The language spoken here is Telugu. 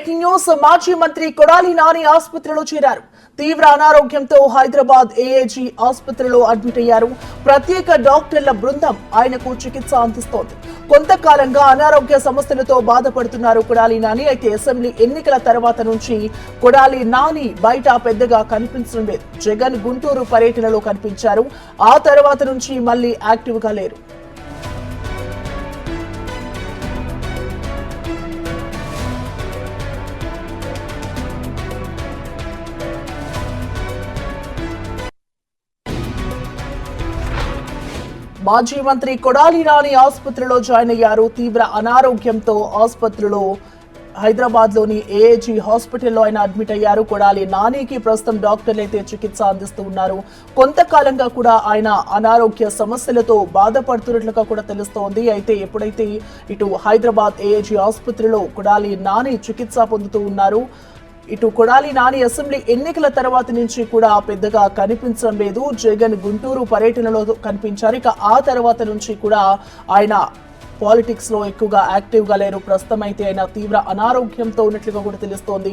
బ్రేకింగ్ న్యూస్ మాజీ మంత్రి కొడాలి నాని ఆసుపత్రిలో చేరారు. తీవ్ర అనారోగ్యంతో హైదరాబాద్ ఏఏజీ ఆసుపత్రిలో అడ్మిట్ అయ్యారు. ప్రత్యేక డాక్టర్ల బృందం ఆయనకు చికిత్స అందిస్తోంది. కొంతకాలంగా అనారోగ్య సమస్యలతో బాధపడుతున్నారు కొడాలి నాని. అయితే అసెంబ్లీ ఎన్నికల తర్వాత నుంచి కొడాలి నాని బయట పెద్దగా కనిపించడం లేదు. జగన్ గుంటూరు పర్యటనలో కనిపించారు. ఆ తర్వాత నుంచి మళ్ళీ యాక్టివ్గా లేరు. మాజీ మంత్రి కొడాలి నాని ఆసుపత్రిలో జాయిన్ అయ్యారు. తీవ్ర అనారోగ్యంతో ఆసుపత్రిలో హైదరాబాద్లోని ఏఏజీ హాస్పిటల్లో ఆయన అడ్మిట్ అయ్యారు. కొడాలి నానికి ప్రస్తుతం డాక్టర్లు అయితే చికిత్స అందిస్తూ ఉన్నారు. కొంతకాలంగా కూడా ఆయన అనారోగ్య సమస్యలతో బాధపడుతున్నట్లుగా కూడా తెలుస్తోంది. అయితే ఎప్పుడైతే ఇటు హైదరాబాద్ ఏఏజీ ఆసుపత్రిలో కొడాలి నాని చికిత్స పొందుతూ ఉన్నారు ఇటు కొడాలి నాని అసెంబ్లీ ఎన్నికల తర్వాత నుంచి కూడా పెద్దగా కనిపించడం లేదు. జగన్ గుంటూరు పర్యటనలో కనిపించారు. ఇక ఆ తర్వాత నుంచి కూడా ఆయన పాలిటిక్స్లో ఎక్కువగా యాక్టివ్గా లేరు. ప్రస్తుతం అయితే ఆయన తీవ్ర అనారోగ్యంతో ఉన్నట్లుగా కూడా తెలుస్తోంది.